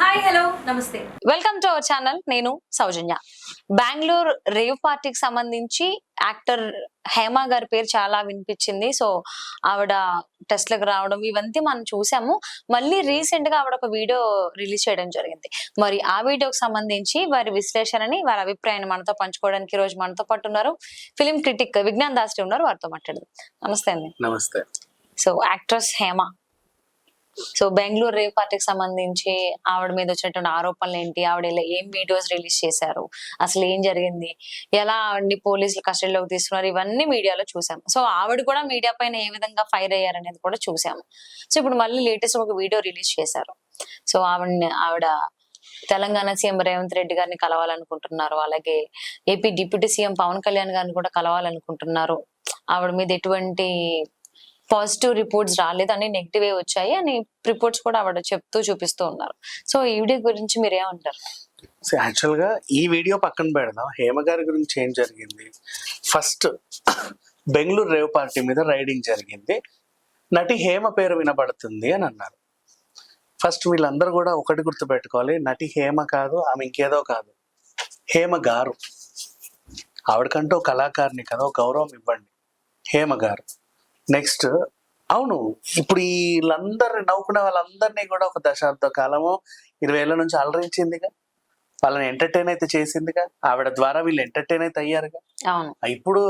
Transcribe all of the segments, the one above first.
Hi hello నమస్తే welcome to our channel నేను Soujanya Bengaluru rave పార్టీకి సంబంధించి యాక్టర్ హేమ గారి పేరు చాలా వినిపించింది. సో ఆవిడ టెస్ట్లకు రావడం ఇవంతా మనం చూసాము. మళ్ళీ రీసెంట్గా ఆవిడ ఒక వీడియో రిలీజ్ చేయడం జరిగింది. మరి ఆ వీడియోకి సంబంధించి వారి విశ్లేషణని వారి అభిప్రాయాన్ని మనతో పంచుకోవడానికి ఈ రోజు మనతో పాటు ఉన్నారు ఫిలిం క్రిటిక్ విజ్ఞాన్ దాస్టి ఉన్నారు. వారితో మాట్లాడదాం. నమస్తే అండి. నమస్తే. So actress Hema. So Bengaluru rave పార్టీకి సంబంధించి ఆవిడ మీద వచ్చినటువంటి ఆరోపణలు ఏంటి? ఆవిడ ఏం వీడియోస్ రిలీజ్ చేశారు? అసలు ఏం జరిగింది? ఎలా ఆవిడని పోలీసులు కస్టడీలోకి తీసుకున్నారు? ఇవన్నీ మీడియాలో చూసాము సో ఆవిడ కూడా మీడియా పైన ఏ విధంగా ఫైర్ అయ్యారనేది కూడా చూసాము సో ఇప్పుడు మళ్ళీ లేటెస్ట్ ఒక వీడియో రిలీజ్ చేశారు. సో ఆవిడని ఆవిడ తెలంగాణ సీఎం రేవంత్ రెడ్డి గారిని కలవాలనుకుంటున్నారు. అలాగే AP deputy CM Pawan Kalyan గారిని కూడా కలవాలనుకుంటున్నారు. ఆవిడ మీద ఎటువంటి పాజిటివ్ రిపోర్ట్స్ రాలేదు అని నెగిటివ్ వచ్చాయి అని రిపోర్ట్స్ కూడా ఆవిడ చెప్తూ చూపిస్తూ ఉన్నారు. సో ఈ వీడియో గురించి మీరు ఏమంటారు? సో యాక్చువల్గా ఈ వీడియో పక్కన పెడదాం. హేమ గారి గురించి ఏం జరిగింది? ఫస్ట్ బెంగళూరు రేవ్ పార్టీ మీద రైడింగ్ జరిగింది. నటి హేమ పేరు వినబడుతుంది అని అన్నారు. ఫస్ట్ వీళ్ళందరూ కూడా ఒకటి గుర్తుపెట్టుకోవాలి. నటి హేమ కాదు ఆమె ఇంకేదో కాదు. హేమ గారు. ఆవిడకంటూ కళాకారిని కదా ఒక గౌరవం ఇవ్వండి. హేమ గారు. నెక్స్ట్ అవును ఇప్పుడు వీళ్ళందరిని నవ్వుకునే వాళ్ళందరినీ కూడా ఒక దశాబ్ద కాలము ఇరవై ఏళ్ళ నుంచి అలరించిందిగా వాళ్ళని ఎంటర్టైన్ అయితే చేసిందిగా. ఆవిడ ద్వారా వీళ్ళు ఎంటర్టైన్ అయితే అయ్యారుగా. అవును. ఇప్పుడు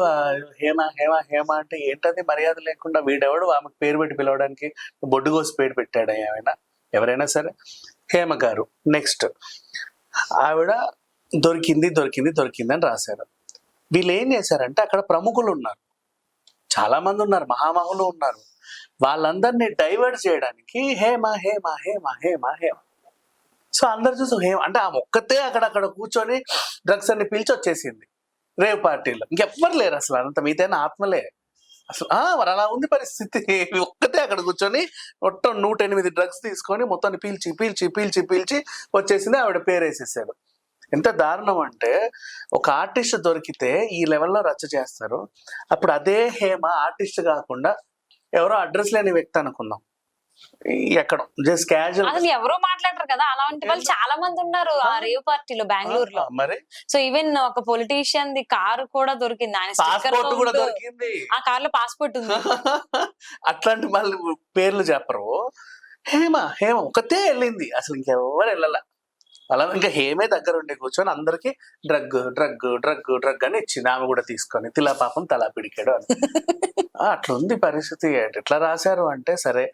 హేమ హేమ హేమ అంటే ఏంటది? మర్యాద లేకుండా వీడెవడు? ఆమెకు పేరు పెట్టి పిలవడానికి బొడ్డు కోసి పేరు పెట్టాడు ఏమైనా? ఎవరైనా సరే. హేమ గారు నెక్స్ట్. ఆవిడ దొరికింది దొరికింది దొరికింది అని రాశారు. వీళ్ళు ఏం చేశారంటే అక్కడ ప్రముఖులు ఉన్నారు. చాలామంది ఉన్నారు మహామహులు ఉన్నారు. వాళ్ళందరినీ డైవర్ట్ చేయడానికి హేమ హేమ హేమ హేమ హేమ. సో అందరు చూసి హేమ అంటే ఆ ఒక్కతే అక్కడక్కడ కూర్చొని డ్రగ్స్ అన్ని పిలిచి వచ్చేసింది రేవ్ పార్టీలో. ఇంకెవ్వరు లేరు అసలు అంత మీదైన ఆత్మలే. అసలు ఆ, మరి అలా ఉంది పరిస్థితి. ఒక్కతే అక్కడ కూర్చొని మొత్తం నూట ఎనిమిది డ్రగ్స్ తీసుకొని మొత్తాన్ని పీల్చి పీల్చి పీల్చి పీల్చి వచ్చేసింది ఆవిడ పేరు వేసేసారు ఎంత దారుణం అంటే ఒక ఆర్టిస్ట్ దొరికితే ఈ లెవెల్లో రచ్చ చేస్తారు. అప్పుడు అదే హేమ ఆర్టిస్ట్ కాకుండా ఎవరో అడ్రస్ లేని వ్యక్తి అనుకుందాం. ఎక్కడ జస్ట్ క్యాజువల్ అసలు ఎవరో మాట్లాడరు కదా అలాంటి వాళ్ళు చాలా మంది ఉన్నారు ఆ. రేవ్ పార్టీలో బెంగళూరులో. మరి? సో ఈవెన్ ఒక పొలిటీషియన్ ది కారు కూడా దొరికింది ఆయన పాస్పోర్ట్ కూడా. దొరికింది. ఆ కార్లో పాస్పోర్ట్ ఉంది. అట్లాంటి మళ్ళీ పేర్లు చెప్పరు. హేమ హేమ ఒకతే వెళ్ళింది. అసలు ఇంకెవరు వెళ్ళాల. అలా ఇంకా హేమే దగ్గర ఉండి కూర్చొని అందరికి డ్రగ్ డ్రగ్ డ్రగ్ డ్రగ్ అని ఇచ్చింది. ఆమె కూడా తీసుకొని తిలా పాపం తలా పిడికాడు అని. ఆ, అట్లా ఉంది పరిస్థితి. ఎట్లా రాశారు అంటే సరే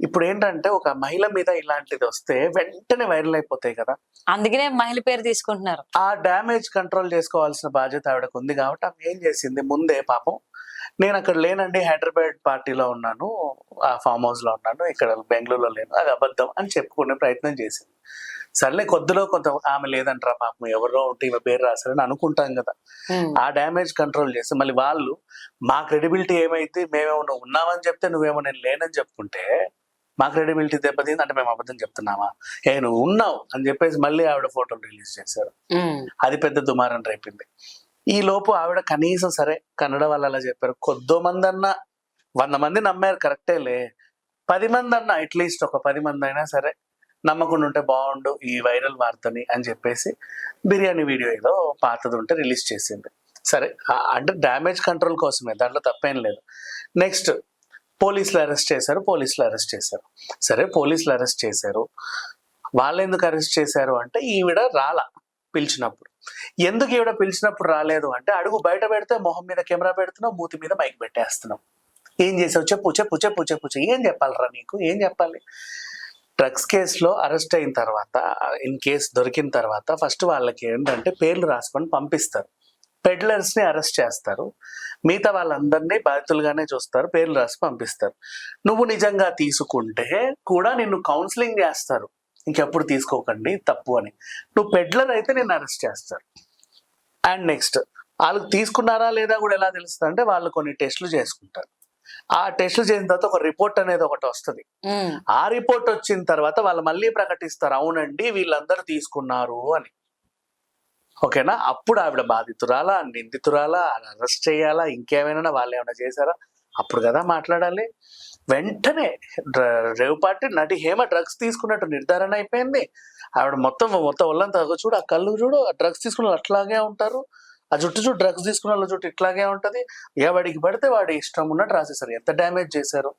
ఇప్పుడు ఏంటంటే ఒక మహిళ మీద ఇలాంటిది వస్తే వెంటనే వైరల్ అయిపోతాయి కదా. అందుకనే మహిళ పేరు తీసుకుంటున్నారు. ఆ డ్యామేజ్ కంట్రోల్ చేసుకోవాల్సిన బాధ్యత ఆవిడకు ఉంది కాబట్టి ఆమె ఏం చేసింది? ముందే పాపం నేను అక్కడ లేనండి హైదరాబాద్ పార్టీలో ఉన్నాను ఆ ఫామ్ హౌస్లో ఉన్నాను ఇక్కడ బెంగళూరులో లేను అది అబద్ధం అని చెప్పుకునే ప్రయత్నం చేసింది. సర్లే కొద్దిలో కొంత ఆమె లేదంటారా పాపం ఎవరో ఉంటే ఈమె పేరు రాశారని అనుకుంటాం కదా. ఆ డ్యామేజ్ కంట్రోల్ చేసి మళ్ళీ వాళ్ళు మా క్రెడిబిలిటీ ఏమైతే మేమేమో ఉన్నామని చెప్తే నువ్వేమో నేను లేనని చెప్పుకుంటే మా క్రెడిబిలిటీ దెబ్బతింది అంటే మేము అబద్ధం చెప్తున్నామా? ఏ నువ్వు ఉన్నావు అని చెప్పేసి మళ్ళీ ఆవిడ ఫోటోలు రిలీజ్ చేశారు. అది పెద్ద దుమారం రేపింది. ఈ లోపు ఆవిడ కనీసం సరే కన్నడ వాళ్ళు అలా చెప్పారు కొద్దో మంది అన్నా వంద మంది నమ్మారు కరెక్టేలే. పది మంది అన్నా అట్లీస్ట్ ఒక పది మంది అయినా సరే నమ్మకుండా ఉంటే బాగుండు ఈ వైరల్ వార్తని అని చెప్పేసి బిర్యానీ వీడియో ఏదో పాతది ఉంటే రిలీజ్ చేసింది. సరే అంటే డ్యామేజ్ కంట్రోల్ కోసమే దాంట్లో తప్పేం లేదు. నెక్స్ట్ పోలీసులు అరెస్ట్ చేశారు పోలీసులు అరెస్ట్ చేశారు. సరే పోలీసులు అరెస్ట్ చేశారు. వాళ్ళు ఎందుకు అరెస్ట్ చేశారు అంటే ఈవిడ రాల పిలిచినప్పుడు. ఎందుకు ఈవిడ పిలిచినప్పుడు రాలేదు అంటే అడుగు బయట పెడితే మొహం మీద కెమెరా పెడుతున్నావు మూతి మీద మైక్ పెట్టేస్తున్నావు. ఏం చేసావు? చెప్పు చెప్పు చెప్పు చెప్పు చెప్పు. ఏం చెప్పాలరా నీకు? ఏం చెప్పాలి? డ్రగ్స్ కేసులో అరెస్ట్ అయిన తర్వాత ఇన్ కేసు దొరికిన తర్వాత ఫస్ట్ వాళ్ళకి ఏంటంటే పేర్లు రాసుకొని పంపిస్తారు. పెడ్లర్స్ని అరెస్ట్ చేస్తారు. మిగతా వాళ్ళందరినీ బాధితులుగానే చూస్తారు. పేర్లు రాసి పంపిస్తారు. నువ్వు నిజంగా తీసుకుంటే కూడా నిన్ను కౌన్సిలింగ్ చేస్తారు. ఇంకెప్పుడు తీసుకోకండి తప్పు అని. నువ్వు పెడ్లర్ అయితే నేను అరెస్ట్ చేస్తారు. అండ్ నెక్స్ట్ వాళ్ళు తీసుకున్నారా లేదా కూడా ఎలా తెలుస్తుంది అంటే వాళ్ళు కొన్ని టెస్టులు చేసుకుంటారు. ఆ టెస్టులు చేసిన తర్వాత ఒక రిపోర్ట్ అనేది ఒకటి వస్తుంది. ఆ రిపోర్ట్ వచ్చిన తర్వాత వాళ్ళు మళ్ళీ ప్రకటిస్తారు అవునండి వీళ్ళందరూ తీసుకున్నారు అని. ఓకేనా? అప్పుడు ఆవిడ బాధితురాలా నిందితురాలా అరెస్ట్ చేయాలా ఇంకేమైనా వాళ్ళు ఏమైనా చేశారా? అప్పుడు కదా మాట్లాడాలి. వెంటనే డ్ర- రేవ్ పార్టీ నటి హేమ డ్రగ్స్ తీసుకున్నట్టు నిర్ధారణ అయిపోయింది. ఆవిడ మొత్తం మొత్తం ఒళ్ళంతా చూడు ఆ కళ్ళు చూడు ఆ డ్రగ్స్ తీసుకున్న అట్లాగే ఉంటారు. ఆ జుట్టు చూడు డ్రగ్స్ తీసుకున్న వాళ్ళ జుట్టు ఇట్లాగే ఉంటది. ఎవడికి పడితే వాడి ఇష్టం ఉన్నట్టు రాసేసారు. ఎంత డ్యామేజ్ చేశారు?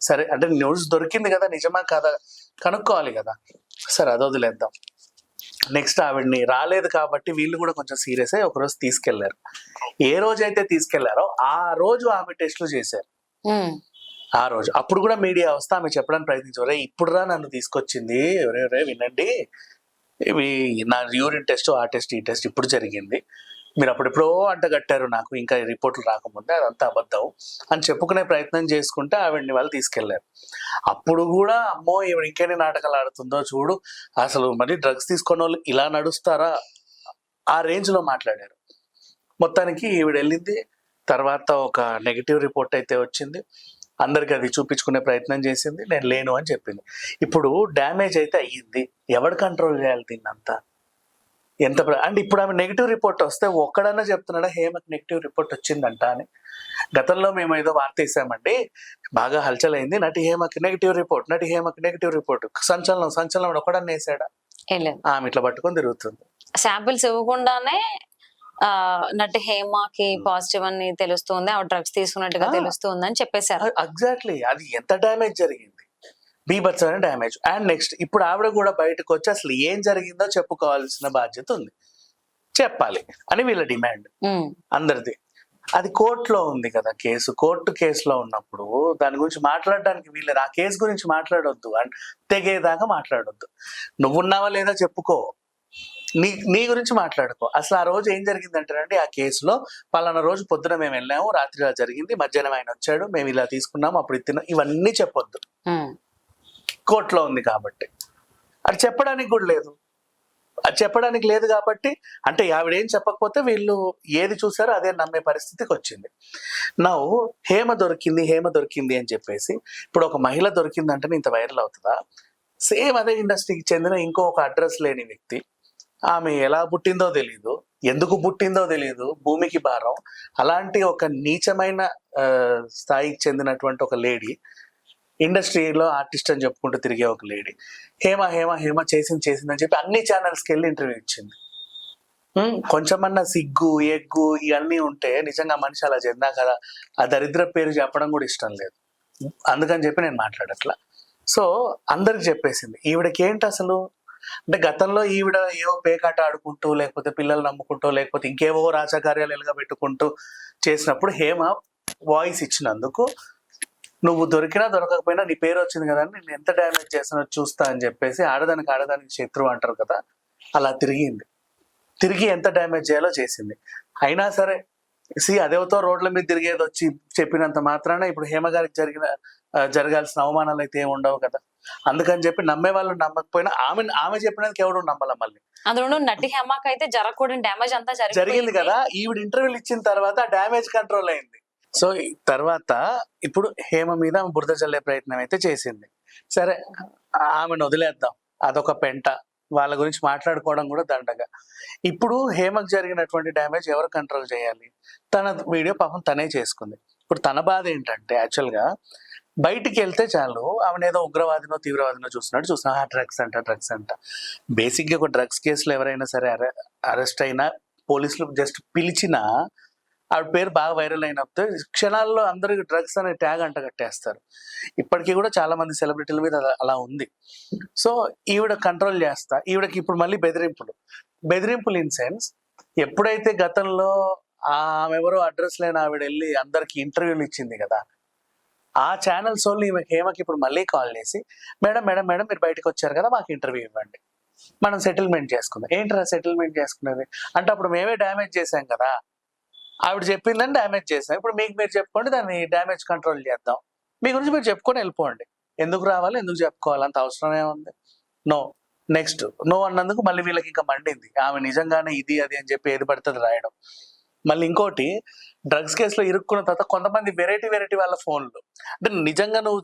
సరే అంటే న్యూస్ దొరికింది కదా నిజమా కాదా? కనుక్కోవాలి కదా. సరే అది వదిలేద్దాం. నెక్స్ట్ ఆవిడ్ని రాలేదు కాబట్టి వీళ్ళు కూడా కొంచెం సీరియస్ అయ్యి ఒకరోజు తీసుకెళ్ళారు. ఏ రోజు అయితే తీసుకెళ్ళారో ఆ రోజు ఆమె టెస్టులు చేశారు. ఆ రోజు. అప్పుడు కూడా మీడియా వస్తే ఆమె చెప్పడానికి ప్రయత్నించారు "ఒరేయ్, ఇప్పుడు రా నన్ను తీసుకొచ్చింది. ఒరే వినండి. ఇవి నా యూరిన్ టెస్ట్ ఆ టెస్ట్ ఈ టెస్ట్ ఇప్పుడు జరిగింది. మీరు అప్పుడెప్పుడో అంటగట్టారు నాకు ఇంకా రిపోర్ట్లు రాకముందే అదంతా అబద్ధం అని చెప్పుకునే ప్రయత్నం చేసుకుంటే ఆవిడ్ని వాళ్ళు తీసుకెళ్ళారు. అప్పుడు కూడా అమ్మో ఈవిడ ఇంకేనే నాటకాలు ఆడుతుందో చూడు అసలు మరి డ్రగ్స్ తీసుకున్న వాళ్ళు ఇలా నడుస్తారా? ఆ రేంజ్లో మాట్లాడారు. మొత్తానికి ఈవిడ వెళ్ళింది. తర్వాత ఒక నెగిటివ్ రిపోర్ట్ అయితే వచ్చింది. అందరికి అది చూపించుకునే ప్రయత్నం చేసింది. నేను లేను అని చెప్పింది. ఇప్పుడు డ్యామేజ్ అయితే అయ్యింది. ఎవడు కంట్రోల్ చేయాలి దీన్నంతా? ఎంత అంటే ఇప్పుడు ఆమె నెగిటివ్ రిపోర్ట్ వస్తే ఒక్కడన్నా చెప్తున్నాడా హేమకి నెగిటివ్ రిపోర్ట్ వచ్చిందంట అని. గతంలో మేము ఏదో వార్త వేసామండి బాగా హల్చల్ అయింది నటి హేమకి నెగిటివ్ రిపోర్ట్ నటి హేమకి నెగిటివ్ రిపోర్ట్ సంచలనం సంచలనం ఒకడన్నా వేసాడా? ఆమె ఇట్లా పట్టుకొని తిరుగుతుంది. శాంపిల్స్ ఇవ్వకుండానే ఆ నటి హేమకి పాజిటివ్ అని తెలుస్తుంది ఆవిడ డ్రగ్స్ తీసుకున్నట్టుగా ఆ. తెలుస్తుంది అని చెప్పేశారు ఎగ్జాక్ట్లీ అది ఎంత డ్యామేజ్ జరిగింది? బీభత్సమైన డ్యామేజ్. అండ్ నెక్స్ట్ ఇప్పుడు ఆవిడ కూడా బయటకు వచ్చి అసలు ఏం జరిగిందో చెప్పుకోవాల్సిన బాధ్యత ఉంది. చెప్పాలి. అని వీళ్ళ డిమాండ్. అందరిది. అది కోర్టులో ఉంది కదా కేసు. కోర్టు కేసులో ఉన్నప్పుడు దాని గురించి మాట్లాడడానికి వీళ్ళది ఆ కేసు గురించి మాట్లాడొద్దు. అండ్ తెగేదాకా మాట్లాడొద్దు. నువ్వున్నావా లేదా చెప్పుకో. నీ నీ గురించి మాట్లాడుకో. అసలు ఆ రోజు ఏం జరిగిందంటేనండి ఆ కేసులో పలానా రోజు పొద్దున మేము వెళ్ళాము రాత్రి ఇలా జరిగింది మధ్యాహ్నం ఆయన వచ్చాడు మేము ఇలా తీసుకున్నాము అప్పుడు తిన్నాం. ఇవన్నీ చెప్పొద్దు. కోర్టులో ఉంది కాబట్టి. అది చెప్పడానికి కూడా లేదు. అది చెప్పడానికి లేదు కాబట్టి అంటే ఆవిడ ఏం చెప్పకపోతే వీళ్ళు ఏది చూసారో అదే నమ్మే పరిస్థితికి వచ్చింది. నా హేమ దొరికింది హేమ దొరికింది అని చెప్పేసి ఇప్పుడు ఒక మహిళ దొరికిందంటే ఇంత వైరల్ అవుతుందా? సేమ్ అదే ఇండస్ట్రీకి చెందిన ఇంకో ఒక అడ్రస్ లేని వ్యక్తి ఆమె ఎలా పుట్టిందో తెలియదు ఎందుకు పుట్టిందో తెలియదు భూమికి భారం అలాంటి ఒక నీచమైన స్థాయికి చెందినటువంటి ఒక లేడీ ఇండస్ట్రీలో ఆర్టిస్ట్ అని చెప్పుకుంటూ తిరిగే ఒక లేడీ. హేమ హేమ హేమ చేసింది చేసింది అని చెప్పి అన్ని ఛానల్స్కి వెళ్ళి ఇంటర్వ్యూ ఇచ్చింది. కొంచెమన్నా సిగ్గు ఎగ్గు ఇవన్నీ ఉంటే నిజంగా మనిషి అలా చెందా కదా? ఆ దరిద్ర పేరు చెప్పడం కూడా ఇష్టం లేదు. అందుకని చెప్పి నేను మాట్లాడట్లా. సో అందరికి చెప్పేసింది. ఈవిడకి ఏంటి అసలు? అంటే గతంలో ఈవిడ ఏవో పేకాట ఆడుకుంటూ లేకపోతే పిల్లలు నమ్ముకుంటూ లేకపోతే ఇంకేవో రాజకార్యాలు పెట్టుకుంటూ చేసినప్పుడు హేమ వాయిస్ ఇచ్చినందుకు నువ్వు దొరికినా దొరకకపోయినా నీ పేరు వచ్చింది కదా అని నేను ఎంత డ్యామేజ్ చేసినా చూస్తా అని చెప్పేసి ఆడదానికి ఆడదానికి శత్రువు అంటారు కదా అలా తిరిగింది. తిరిగి ఎంత డ్యామేజ్ చేయాలో చేసింది. అయినా సరే సి అదేవతో రోడ్ల మీద తిరిగేది వచ్చి చెప్పినంత మాత్రాన ఇప్పుడు హేమ గారికి జరిగిన జరగాల్సిన అవమానాలు అయితే ఏమి ఉండవు కదా. అందుకని చెప్పి నమ్మే వాళ్ళు నమ్మకపోయినా ఆమె ఆమె చెప్పినందుకు ఎవడు నమ్మాల మళ్ళీ. అందులో నటి హేమకి అయితే జరగకూడని డ్యామేజ్ అంతా జరిగింది కదా ఈవిడ ఇంటర్వ్యూలు ఇచ్చిన తర్వాత డ్యామేజ్ కంట్రోల్ అయింది. సో తర్వాత ఇప్పుడు హేమ మీద బురద చల్లే ప్రయత్నం అయితే చేసింది. సరే ఆమెను వదిలేద్దాం. అదొక పెంట. వాళ్ళ గురించి మాట్లాడుకోవడం కూడా దండగా. ఇప్పుడు హేమకు జరిగినటువంటి డ్యామేజ్ ఎవరు కంట్రోల్ చేయాలి? తన వీడియో పాపం తనే చేసుకుంది. ఇప్పుడు తన బాధ ఏంటంటే యాక్చువల్గా బయటికి వెళ్తే చాలు ఆమెను ఏదో ఉగ్రవాదినో తీవ్రవాదినో చూసినట్టు ఆ డ్రగ్స్ అంట డ్రగ్స్ అంట. బేసిక్గా ఒక డ్రగ్స్ కేసులో ఎవరైనా సరే అరెస్ట్ అయినా పోలీసులు జస్ట్ పిలిచినా ఆవిడ పేరు బాగా వైరల్ అయినప్పుడు క్షణాల్లో అందరికి డ్రగ్స్ అనే ట్యాగ్ అంట కట్టేస్తారు. ఇప్పటికీ కూడా చాలా మంది సెలబ్రిటీల మీద అలా- ఉంది. సో ఈవిడ కంట్రోల్ చేస్తా ఈవిడకి ఇప్పుడు మళ్ళీ బెదిరింపులు. బెదిరింపులు ఇన్ సెన్స్ ఎప్పుడైతే గతంలో ఆమె ఎవరో అడ్రస్ లేని ఆవిడ వెళ్ళి అందరికి ఇంటర్వ్యూలు ఇచ్చింది కదా ఆ ఛానల్స్ వాళ్ళు ఈమెకి హేమకి ఇప్పుడు మళ్ళీ కాల్ చేసి మేడం మేడం మేడం మీరు బయటకు వచ్చారు కదా మాకు ఇంటర్వ్యూ ఇవ్వండి. మనం సెటిల్మెంట్ చేసుకుందాం. ఏంట్రా సెటిల్మెంట్ చేసుకునేది? అంటే అప్పుడు మేమే డ్యామేజ్ చేసాం కదా. ఆవిడ చెప్పిందని డ్యామేజ్ చేసాం ఇప్పుడు మీకు మీరు చెప్పుకోండి దాన్ని డ్యామేజ్ కంట్రోల్ చేద్దాం. మీ గురించి మీరు చెప్పుకొని వెళ్ళిపోండి. ఎందుకు రావాలి? ఎందుకు చెప్పుకోవాలి? అంత అవసరమే ఉంది. నో నెక్స్ట్ నో అన్నందుకు మళ్ళీ వీళ్ళకి ఇంకా మండింది. ఆమె నిజంగానే ఇది అది అని చెప్పి ఏది పడుతుంది రాయడం. మళ్ళీ ఇంకోటి డ్రగ్స్ కేసులో ఇరుక్కున్న తర్వాత కొంతమంది వెరైటీ వెరైటీ వాళ్ళ ఫోన్లు అంటే నిజంగా నువ్వు